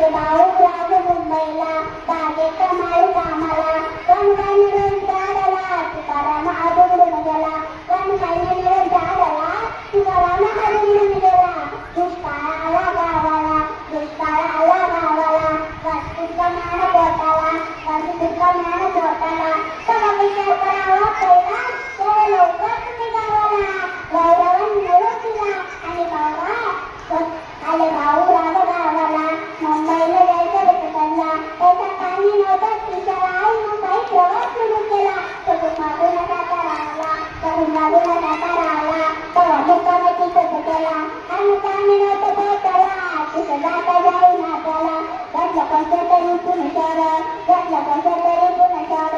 这八卦怎么没了？కరుపునంటారా గట్ల కస కరుపునంటారా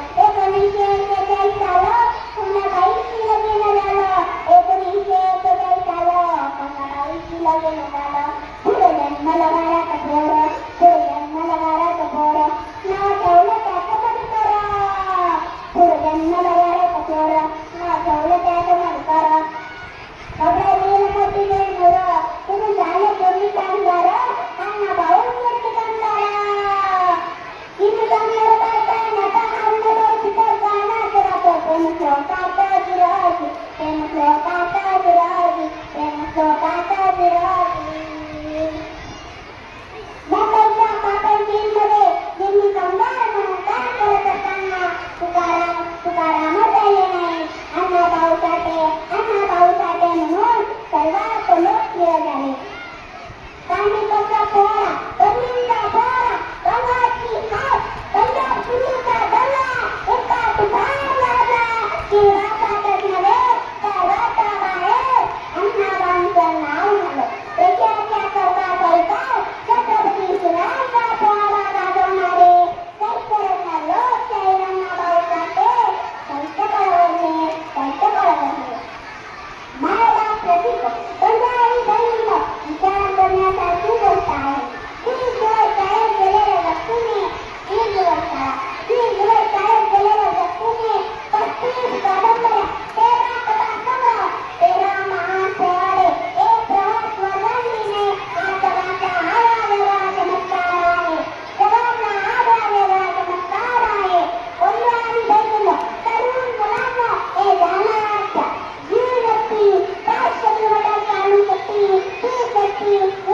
Woo!